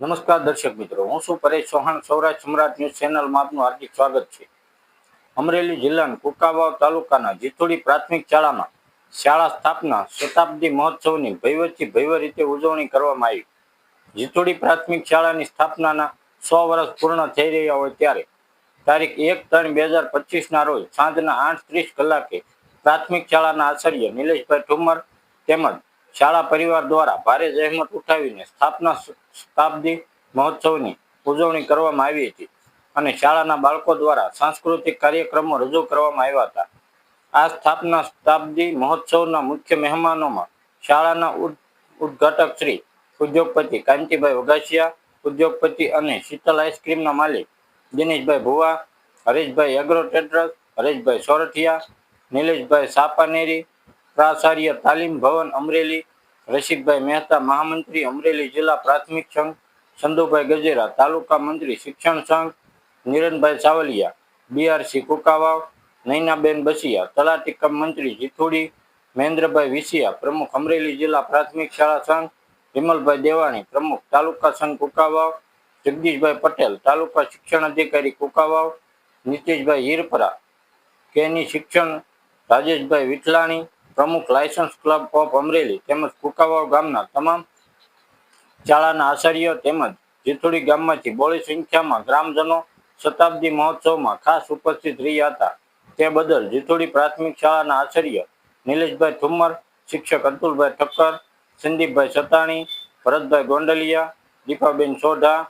નમસ્કાર દર્શક મિત્રો, હું શું પરેશ ચૌહાણ, સૌરાષ્ટ્ર સમ્રાટ ન્યૂઝ ચેનલમાં આપનું હાર્દિક સ્વાગત છે. અમરેલી જિલ્લાના કુકાવાવ તાલુકાના જીથોડી પ્રાથમિક શાળામાં શાળા સ્થાપના શતાબ્દી મહોત્સવની ભયવથી ભયવ રીતે ઉજવણી કરવામાં આવી. જીથોડી પ્રાથમિક શાળાની સ્થાપનાના સો વર્ષ પૂર્ણ થઈ રહ્યા હોય ત્યારે તારીખ એક ત્રણ બે હજાર પચીસના રોજ સાંજના આઠ ત્રીસ કલાકે પ્રાથમિક શાળાના આચાર્ય નિલેશભાઈ ઠુમર તેમજ શાળા પરિવાર દ્વારા ભારે જહેમત ઉઠાવીને સ્થાપના શતાબ્દી મહોત્સવની ઉજવણી કરવામાં આવી હતી અને શાળાના બાળકો દ્વારા સાંસ્કૃતિક કાર્યક્રમો રજૂ કરવામાં આવ્યા હતા. આ સ્થાપના શતાબ્દી મહોત્સવના મુખ્ય મહેમાનોમાં શાળાના ઉદ- ઉદ્ઘાટક શ્રી ઉદ્યોગપતિ કાંતિભાઈ વઘાસિયા, ઉદ્યોગપતિ અને શીતલ આઈસ્ક્રીમના માલિક દિનેશભાઈ ભુવા, હરેશભાઈ એગ્રો ટ્રેડર્સ હરેશભાઈ સોરઠિયા, નિલેશભાઈ સાપાનેરી પ્રાચાર્ય તાલીમ ભવન અમરેલી, રસિકભાઈ મહેતા, મહામંત્રી અમરેલી જિલ્લા પ્રાથમિક સંઘ ચંદુભાઈ ગજેરા, તાલુકા મંત્રી, શિક્ષણ સંઘ નિરનભાઈ સાવલિયા, બીઆરસી કુકાવાવ, નૈનાબેન બસિયા તલાટી કમ મંત્રી જીથુડી, મહેન્દ્રભાઈ વિસિયા, પ્રમુખ અમરેલી જિલ્લા પ્રાથમિક શાળા સંઘ, વિમલભાઈ દેવાણી, પ્રમુખ તાલુકા સંઘ કુકાવાવ, જગદીશભાઈ પટેલ, તાલુકા શિક્ષણ અધિકારી કુકાવાવ, નીતિશભાઈ હીરપરા, કેની શિક્ષણ, રાજેશભાઈ વિઠલાણી પ્રમુખ લાયસન્સ ક્લબ ઓફ અમરેલી તેમજ કુકાવાવ ગામના તમામ શાળાના આચાર્યો તેમજ જીથોડી ગામમાંથી બોળી સંખ્યામાં ગ્રામજનો શતાબ્દી મહોત્સવમાં ખાસ ઉપસ્થિત રહ્યા હતા. તે બદલ જીથોડી પ્રાથમિક શાળાના આચાર્ય નિલેશભાઈ ઠુમ્મર, શિક્ષક અતુલભાઈ ઠક્કર, સંદીપભાઈ સતાણી, ભરતભાઈ ગોંડલિયા, દીપાબેન સોઢા,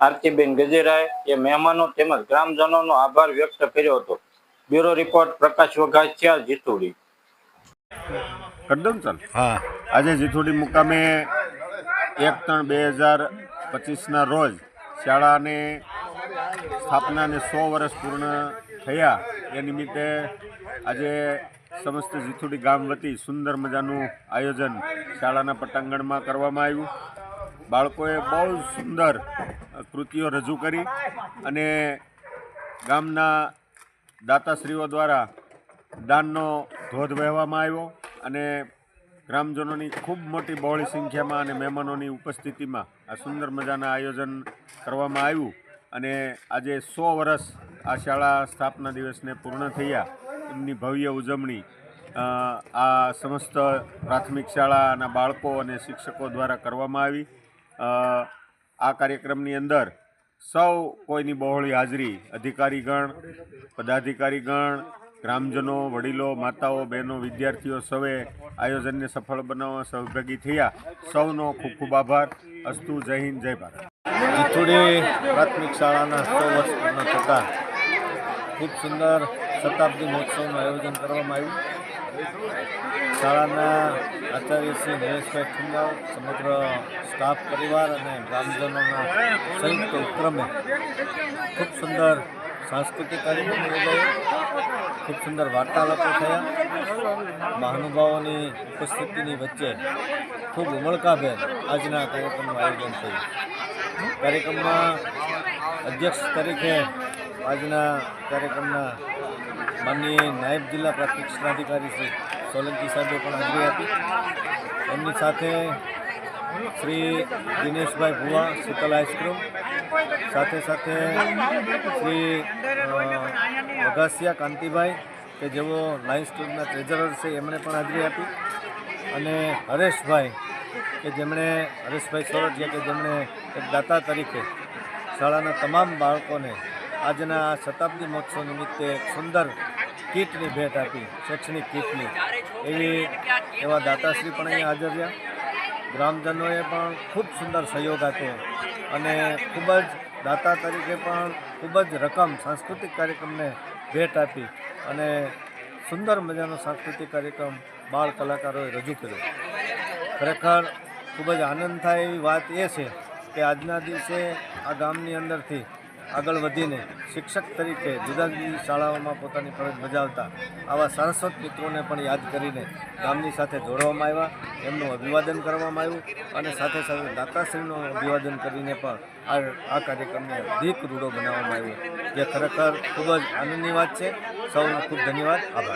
આરતીબેન ગજેરાએ એ મહેમાનો તેમજ ગ્રામજનોનો આભાર વ્યક્ત કર્યો હતો. Bureau report Prakash Vaghasiya, Jithodi. કરી ને ચાલ હા. આજે જીથોડી મુકામે એક ત્રણ બે હજાર પચીસના રોજ શાળાને સ્થાપનાને સો વર્ષ પૂર્ણ થયા. એ નિમિત્તે આજે સમસ્ત જીથોડી ગામ વતી સુંદર મજાનું આયોજન શાળાના પટાંગણમાં કરવામાં આવ્યું. બાળકોએ બહુ સુંદર કૃતિઓ રજૂ કરી અને ગામના દાતાશ્રીઓ દ્વારા દાનનો ધોધ વહેવામાં આવ્યો. અને ગ્રામજનોની ખૂબ મોટી બહોળી સંખ્યામાં અને મહેમાનોની ઉપસ્થિતિમાં આ સુંદર મજાના આયોજન કરવામાં આવ્યું. અને આજે સો વર્ષ આ શાળા સ્થાપના દિવસને પૂર્ણ થયા. એમની ભવ્ય ઉજવણી આ સમસ્ત પ્રાથમિક શાળાના બાળકો અને શિક્ષકો દ્વારા કરવામાં આવી. આ કાર્યક્રમની અંદર સૌ કોઈની બહોળી હાજરી, અધિકારીગણ, પદાધિકારીગણ ગ્રામજનો, વડીલો, માતાઓ, બહેનો, વિદ્યાર્થીઓ સૌએ આયોજનને સફળ બનાવવા સહભાગી થયા. સૌનો ખૂબ ખૂબ આભાર. અસ્તુ, જય હિન્દ, જય ભારત. પ્રાથમિક શાળાના સો વર્ષ પૂર્ણ થતાં ખૂબ સુંદર શતાબ્દી મહોત્સવનું આયોજન કરવામાં આવ્યું. શાળાના આચાર્ય શ્રી નરેશભાઈ ઠુંગા સમગ્ર સ્ટાફ પરિવાર અને ગ્રામજનોના સંયુક્ત ઉપક્રમે ખૂબ સુંદર સાંસ્કૃતિક કાર્યક્રમ યોજાયો. ખૂબ સુંદર વાર્તાલાપો થયા. મહાનુભાવોની ઉપસ્થિતિની વચ્ચે ખૂબ ઉમળકાભેર આજના કાર્યક્રમનું આયોજન થયું. કાર્યક્રમમાં અધ્યક્ષ તરીકે આજના કાર્યક્રમના માનનીય નાયબ જિલ્લા પ્રાથમિક શિક્ષણાધિકારી શ્રી સોલંકી સાહેબે પણ હાજરી આપી. એમની સાથે શ્રી દિનેશભાઈ ભુવા શીતલ આઈસ્ક્રીમ સાથે સાથે શ્રી વઘાસિયા કાંતિભાઈ કે જેઓ લાયન્સ ક્લબના ટ્રેઝરર છે, એમણે પણ હાજરી આપી. અને હરેશભાઈ કે જેમણે, હરેશભાઈ સોરઠિયા કે જેમણે એક દાતા તરીકે શાળાના તમામ બાળકોને આજના શતાબ્દી મહોત્સવ નિમિત્તે સુંદર કીટની ભેટ આપી, શૈક્ષણિક કીટની. એવી એવા દાતાશ્રી પણ અહીંયા હાજર રહ્યા. ગ્રામજનોએ પણ ખૂબ સુંદર સહયોગ આપ્યો. અને ખૂબ જ દાતા તરીકે પણ ખૂબ જ રકમ સાંસ્કૃતિક કાર્યક્રમને ભેટ આપી અને સુંદર મજાનો સાંસ્કૃતિક કાર્યક્રમ બાળ કલાકારોએ રજૂ કર્યો. ખરેખર ખૂબ જ આનંદ થાય એવી વાત એ છે કે આજના દિવસે આ ગામની અંદરથી આગળ વધીને શિક્ષક તરીકે જુદા જુદી શાળાઓમાં પોતાની ફરજ બજાવતા આવા સારસ્વત મિત્રોને પણ યાદ કરીને ગામની સાથે જોડવામાં આવ્યા, એમનું અભિવાદન કરવામાં આવ્યું અને સાથે સાથે દાતાશ્રીનું અભિવાદન કરીને પણ આ આ કાર્યક્રમને અધિક રૂડો બનાવવામાં આવ્યો. જે ખરેખર ખૂબ જ આનંદની વાત છે. સૌનો ખૂબ ધન્યવાદ. આભાર.